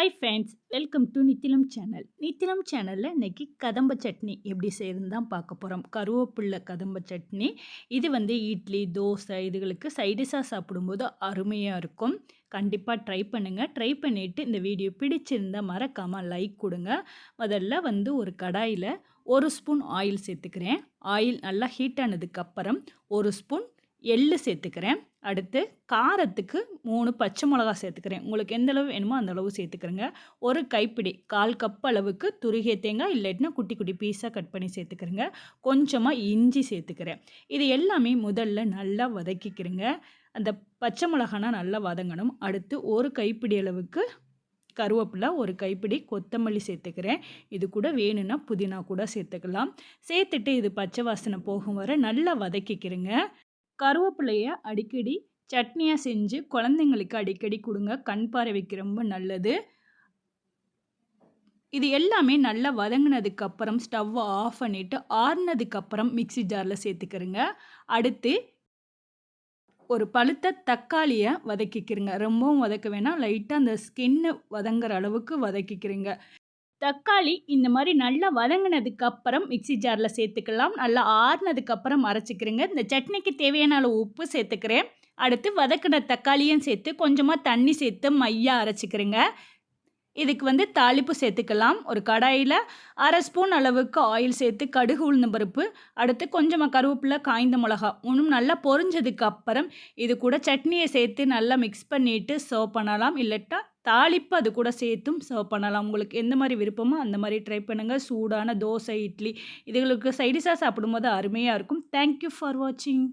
Hi friends welcome to Nithilam channel Nithilam சேனலில் இன்றைக்கி கதம்ப சட்னி எப்படி செய்யறதுன்னு தான் பார்க்க போகிறோம் கருவேப்பிள்ளை கதம்ப சட்னி. இது வந்து இட்லி தோசை இதுகளுக்கு சைடிஷாக சாப்பிடும்போது அருமையாக இருக்கும். கண்டிப்பாக ட்ரை பண்ணுங்கள் ட்ரை பண்ணிவிட்டு இந்த வீடியோ பிடிச்சிருந்தால் மறக்காமல் லைக் கொடுங்க. முதல்ல வந்து ஒரு கடாயில் ஒரு ஸ்பூன் ஆயில் சேர்த்துக்கிறேன். ஆயில் நல்லா ஹீட் ஆனதுக்கப்புறம் ஒரு ஸ்பூன் எள்ளு சேர்த்துக்கிறேன். அடுத்து காரத்துக்கு மூணு பச்சை மிளகா சேர்த்துக்கிறேன். உங்களுக்கு எந்த அளவு வேணுமோ அந்த அளவு சேர்த்துக்கிறேங்க. ஒரு கைப்பிடி கால் கப் அளவுக்கு துருகிய தேங்காய் இல்லாட்டினா குட்டி குட்டி பீஸாக கட் பண்ணி சேர்த்துக்கிறேங்க. கொஞ்சமாக இஞ்சி சேர்த்துக்கிறேன். இது எல்லாமே முதல்ல நல்லா வதக்கிக்கிறேங்க. அந்த பச்சை மிளகானா நல்லா வதங்கணும். அடுத்து ஒரு கைப்பிடி அளவுக்கு கருவேப்பிலை ஒரு கைப்பிடி கொத்தமல்லி சேர்த்துக்கிறேன். இது கூட வேணும்னா புதினா கூட சேர்த்துக்கலாம். சேர்த்துட்டு இது பச்சை வாசனை போகும் வர நல்லா வதக்கிக்கிறேங்க. கருவேப்பிலையை அடிக்கடி சட்னியாக செஞ்சு குழந்தைங்களுக்கு அடிக்கடி கொடுங்க. கண் பார்வைக்கு ரொம்ப நல்லது. இது எல்லாமே நல்லா வதங்கினதுக்கப்புறம் ஸ்டவ்வை ஆஃப் பண்ணிவிட்டு ஆறுனதுக்கப்புறம் மிக்சி ஜாரில் சேர்த்துக்கிறங்க. அடுத்து ஒரு பழுத்த தக்காளியை வதக்கிக்கிறேங்க. ரொம்பவும் வதக்க வேணாம். லைட்டாக அந்த ஸ்கின்னு வதங்குற அளவுக்கு வதக்கிக்கிறீங்க. தக்காளி இந்த மாதிரி நல்லா வதங்கினதுக்கு அப்புறம் மிக்சி ஜாரில் சேர்த்துக்கலாம். நல்லா ஆறுனதுக்கப்புறம் அரைச்சிக்கிறேங்க. இந்த சட்னிக்கு தேவையான அளவு உப்பு சேர்த்துக்கிறேன். அடுத்து வதக்கின தக்காளியும் சேர்த்து கொஞ்சமாக தண்ணி சேர்த்து மையாக அரைச்சிக்கிறேங்க. இதுக்கு வந்து தாளிப்பு சேர்த்துக்கலாம். ஒரு கடாயில் அரை ஸ்பூன் அளவுக்கு ஆயில் சேர்த்து கடுகு உளுந்த பருப்பு அடுத்து கொஞ்சமாக கருவேப்பிலை காய்ந்த மிளகா ஒன்றும் நல்லா பொரிஞ்சதுக்கு அப்புறம் இது கூட சட்னியை சேர்த்து நல்லா மிக்ஸ் பண்ணிவிட்டு சர்வ் பண்ணலாம். இல்லட்டா தாளிப்பு அது கூட சேர்த்தும் சர்வ் பண்ணலாம். உங்களுக்கு எந்த மாதிரி விருப்பமோ அந்த மாதிரி ட்ரை பண்ணுங்கள் சூடான தோசை இட்லி இதுகளுக்கு சைடிஷாக சாப்பிடும்போது அருமையாக இருக்கும். தேங்க்யூ ஃபார் வாட்சிங்